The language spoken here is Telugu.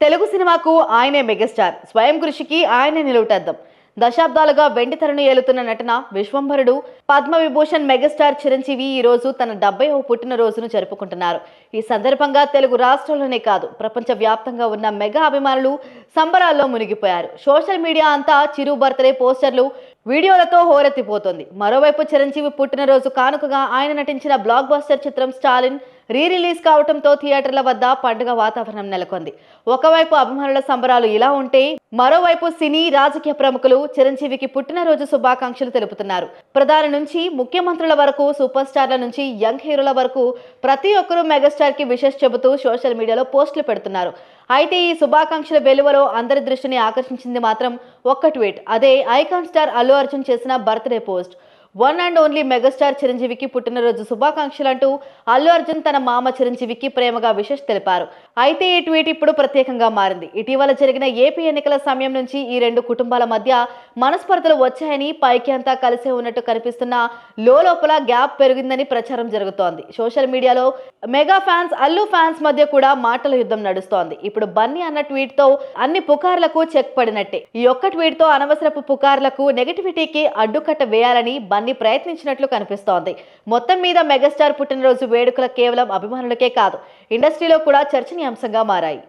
తెలుగు సినిమాకు ఆయనే మెగాస్టార్. స్వయం కృషికి ఆయనే నిలువుటద్దాం. దశాబ్దాలుగా వెండితెరను ఏలుతున్న నటన విశ్వంభరుడు పద్మవిభూషణ్ మెగాస్టార్ చిరంజీవి ఈ రోజు తన ఓ పుట్టినరోజును జరుపుకుంటున్నారు. ఈ సందర్భంగా తెలుగు రాష్ట్రాల్లోనే కాదు ప్రపంచ వ్యాప్తంగా ఉన్న మెగా అభిమానులు సంబరాల్లో మునిగిపోయారు. సోషల్ మీడియా అంతా చిరు బర్త్డే పోస్టర్లు వీడియోలతో హోరెత్తిపోతోంది. మరోవైపు చిరంజీవి పుట్టినరోజు కానుకగా ఆయన నటించిన బ్లాక్ బస్టర్ చిత్రం స్టాలిన్ రీ రిలీజ్ కావడంతో థియేటర్ల వద్ద పండుగ వాతావరణం నెలకొంది. ఒకవైపు అభిమానుల సంబరాలు ఇలా ఉంటే మరోవైపు సినీ రాజకీయ ప్రముఖులు చిరంజీవికి పుట్టినరోజు శుభాకాంక్షలు తెలుపుతున్నారు. ప్రధాని నుంచి ముఖ్యమంత్రుల వరకు సూపర్ స్టార్ల నుంచి యంగ్ హీరోల వరకు ప్రతి ఒక్కరూ మెగాస్టార్కి విషెస్ చెబుతూ సోషల్ మీడియాలో పోస్టులు పెడుతున్నారు. అయితే ఈ శుభాకాంక్షల వెలువలో అందరి దృష్టిని ఆకర్షించింది మాత్రం ఒక్క ట్వీట్ అదే ఐకాన్ స్టార్ అల్లు అర్జున్ చేసిన birthday post. One and only megastar చిరంజీవికి పుట్టినరోజు శుభాకాంక్షలు అంటూ అల్లు అర్జున్ తన మామ చిరంజీవికి ప్రేమగా విషెస్ తెలిపారు. అయితే ఈ ట్వీట్ ఇప్పుడు ప్రత్యేకంగా మారింది. ఇటీవల జరిగిన ఏపీ ఎన్నికల సమయం నుంచి ఈ రెండు కుటుంబాల మధ్య మనస్పర్ధలు వచ్చాయని పైకి అంతా కలిసే ఉన్నట్టు కనిపిస్తున్న లోపల గ్యాప్ పెరిగిందని ప్రచారం జరుగుతోంది. సోషల్ మీడియాలో మెగా ఫ్యాన్స్ అల్లు ఫ్యాన్స్ మధ్య కూడా మాటల యుద్ధం నడుస్తోంది. ఇప్పుడు బన్నీ అన్న ట్వీట్తో అన్ని పుకార్లకు చెక్ పడినట్టే. ఈ ఒక్క ట్వీట్తో అనవసరపు పుకార్లకు నెగటివిటీకి అడ్డుకట్ట వేయాలని బన్నీ ప్రయత్నించినట్లు కనిపిస్తోంది. మొత్తం మీద మెగాస్టార్ పుట్టినరోజు వేడుకలు కేవలం అభిమానులకే కాదు ఇండస్ట్రీలో కూడా చర్చనీయాంశంగా మారాయి.